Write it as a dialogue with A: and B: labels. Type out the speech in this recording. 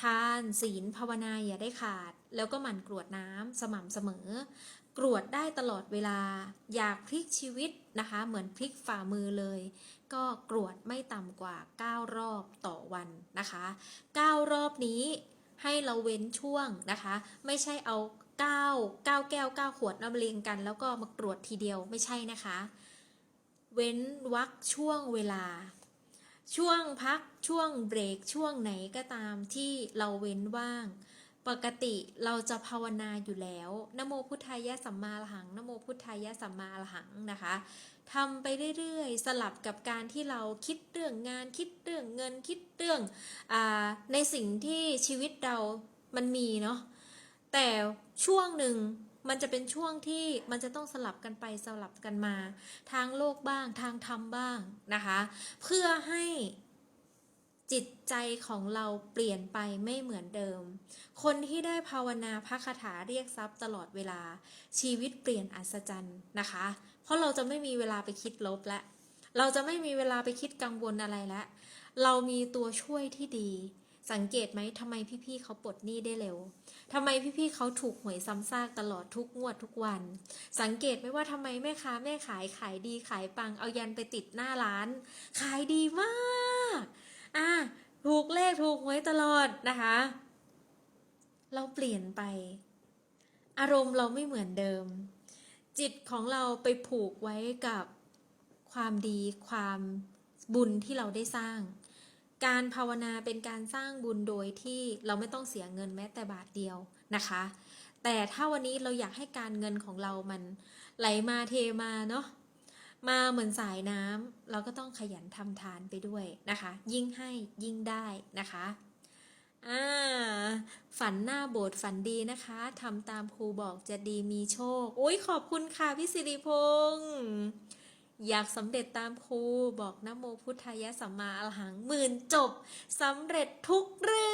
A: ทานศีลภาวนาอย่าได้ขาด แล้วก็หมั่นกรวดน้ำสม่ำเสมอ กรวดได้ตลอดเวลา อยากพลิกชีวิตนะคะ เหมือนพลิกฝ่ามือเลย ก็กรวดไม่ต่ำกว่า 9 รอบต่อวันนะคะ 9 รอบนี้ให้เราเว้นช่วงนะคะ ไม่ใช่เอา 9 9 แก้ว 9 ขวดน้ำเรียงกัน แล้วก็มากรวดทีเดียวไม่ใช่นะคะ เว้นวักช่วงเวลา ช่วงพักช่วงเบรกช่วงไหนก็ตามที่เราเว้นว่าง ปกติเราจะภาวนาอยู่แล้วนโมพุทธายะสัมมาอรหังนโมพุทธายะสัมมาอรหังนะคะทำไปเรื่อยๆ สลับกับการที่เราคิดเรื่องงานคิดเรื่องเงินคิดเรื่องอในสิ่งที่ชีวิตเรามันมีเนาะแต่ช่วงหนึ่ง มันจะเป็นช่วงที่มันจะต้องสลับกันไปสลับกันมา ทางโลกบ้างทางธรรมบ้างนะคะ เพื่อให้จิตใจของเราเปลี่ยนไปไม่เหมือนเดิม คนที่ได้ภาวนาพระคาถาเรียกทรัพย์ตลอดเวลา ชีวิตเปลี่ยนอัศจรรย์นะคะ เพราะเราจะไม่มีเวลาไปคิดลบและ เราจะไม่มีเวลาไปคิดกังวลอะไรแล้ว เรามีตัวช่วยที่ดี สังเกตไหมทำไมพี่ๆเขาปลดหนี้ได้เร็วทำไมพี่ๆเขาถูกหวยซ้ำซากตลอดทุกงวดทุกวัน สังเกตไหมว่าทำไมแม่ค้าแม่ขายขายดีขายปังเอายันไปติดหน้าร้าน ขายดีมากอะถูกเลขถูกหวยตลอดนะคะ เราเปลี่ยนไป อารมณ์เราไม่เหมือนเดิม จิตของเราไปผูกไว้กับความดีความบุญที่เราได้สร้าง การภาวนาเป็นการสร้างบุญโดยที่เราไม่ต้องเสียเงินแม้แต่บาทเดียวนะคะ แต่ถ้าวันนี้เราอยากให้การเงินของเรามันไหลมาเทมาเนาะมาเหมือนสายน้ำเราก็ต้องขยันทำทานไปด้วยนะคะ ยิ่งให้ยิ่งได้นะคะอ่าฝันหน้าโบสถ์ฝันดีนะคะทำตามครูบอกจะดีมีโชค โอ้ยขอบคุณค่ะพี่สิริพงษ์ อยากสำเร็จตามครูบอกนโมพุทธายะสัมมาอรหังหมื่นจบสำเร็จทุกเรื่อง